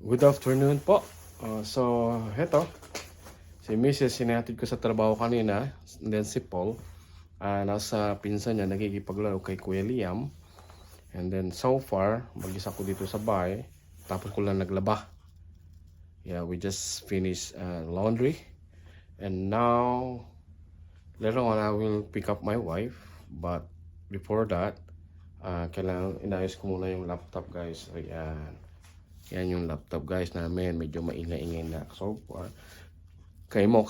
Good afternoon po. Uh, so, heto. Si Mrs. sinatid ko sa trabaho kanina. And then si Paul. ah, nasa pinsan niya nakikipaglaro kay Kuya Liam. And then so far, mag-isa ko dito sa bahay. Tapos ko lang naglaba. Yeah, we just finished uh, laundry. And now, later on, I will pick up my wife. But before that, ah, kailangan inayos ko muna yung laptop guys. Ayan. Yan yung laptop guys namin. Medyo maingay-ingay na. So, uh, kay Mox.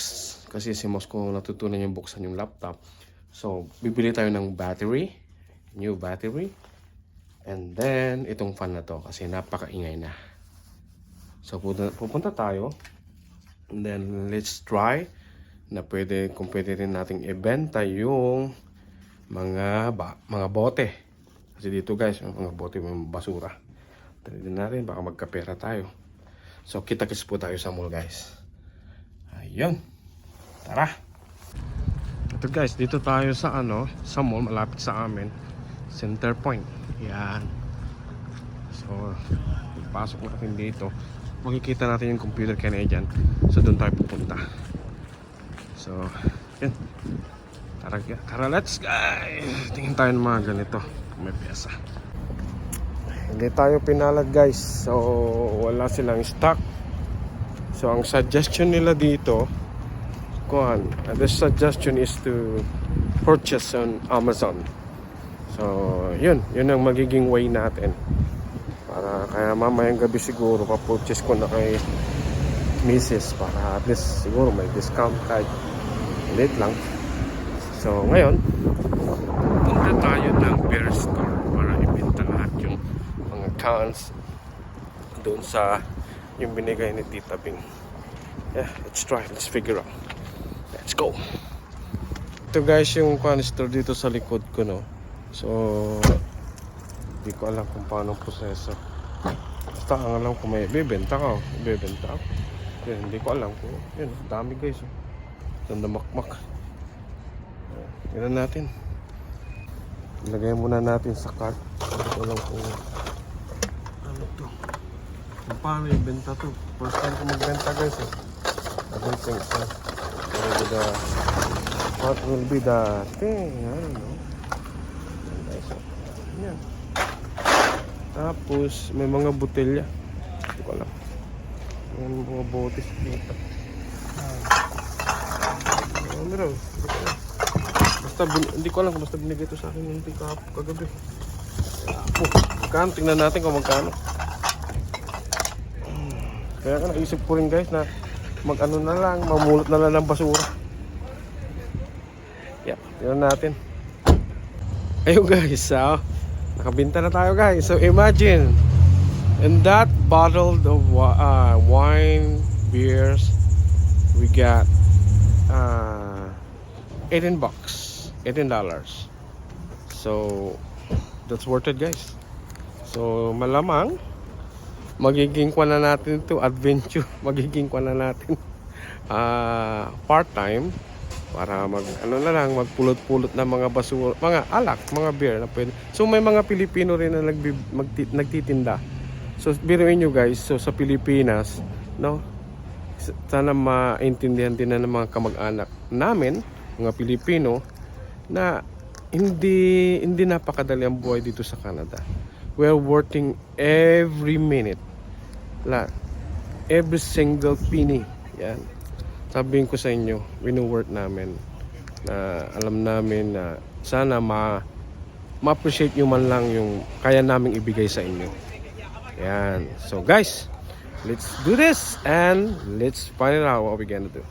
Kasi si Mox ko natutunan yung buksan yung laptop. So, bibili tayo ng battery. New battery. And then, itong fan na to. Kasi napakaingay na. So, pupunta, tayo. And then, let's try na pwede, kung pwede rin nating ibenta yung mga ba, mga bote. Kasi dito guys, mga bote, yung basura. Trinidad natin, baka magkapera tayo. So, kita-kits po tayo sa mall, guys. Ayun. Tara. Ito guys, dito tayo sa ano, sa mall, malapit sa amin. Center Point. Yan. So, pasok natin dito. Makikita natin yung computer Canadian. So, doon tayo pupunta. So, yun. Tara, tara let's guys. Tingin tayo ng mga ganito. May pyesa. Hindi tayo pinalad guys. So wala silang stock. So ang suggestion nila dito, kuhan, uh, the suggestion is to purchase on Amazon. So yun, yun ang magiging way natin. Para kaya mamayang gabi siguro pa-purchase ko na kay Mrs. para at least siguro may discount kahit late lang. So ngayon, punta tayo ng bear store para ibenta cans doon sa yung binigay ni Tita Bing. Yeah, let's try. Let's figure out. Let's go. Ito guys yung can store dito sa likod ko no. So hindi ko alam kung paano proseso. Basta ang alam ko may bibenta ka. oh. Bibenta ako. Yun, hindi ko alam kung yun, dami guys. Oh. Ganda makmak. Tignan natin. Ilagay muna natin sa cart. Hindi ko alam kung. Kung paano ibenta to. First time ko magbenta guys eh. I don't think so. What the, what will be the thing? I don't know. Yan. Tapos may mga botelya. Hindi ko alam. May mga botes dito. Ano raw? Basta hindi ko alam kung basta binigay ito sa akin yung tika kagabi. Apo, magkano? Tingnan natin kung magkano. Kaya ka naisip ko rin guys na mag ano na lang, mamulot na lang ng basura. Yeah, tingnan natin. Ayun guys, ah, nakabinta na tayo guys. So imagine, in that bottle of uh, wine, beers, we got uh, 18 bucks. 18 dollars. So that's worth it guys. So malamang magiging kwa na natin to adventure. Magiging kwa na natin ah part-time para mag ano na lang magpulot-pulot ng mga basura, mga alak, mga beer na pwede. So may mga Pilipino rin na nagbi, magti, nagtitinda. So biruin nyo guys, so sa Pilipinas, no? Sana maintindihan din na ng mga kamag-anak namin, mga Pilipino, na hindi hindi napakadali ang buhay dito sa Canada. We're working every minute. La, every single penny. Yan. Sabihin ko sa inyo, wino-work namin na alam namin na sana ma ma-appreciate nyo man lang yung kaya naming ibigay sa inyo. Yan. So guys, let's do this and let's find out what we're gonna do.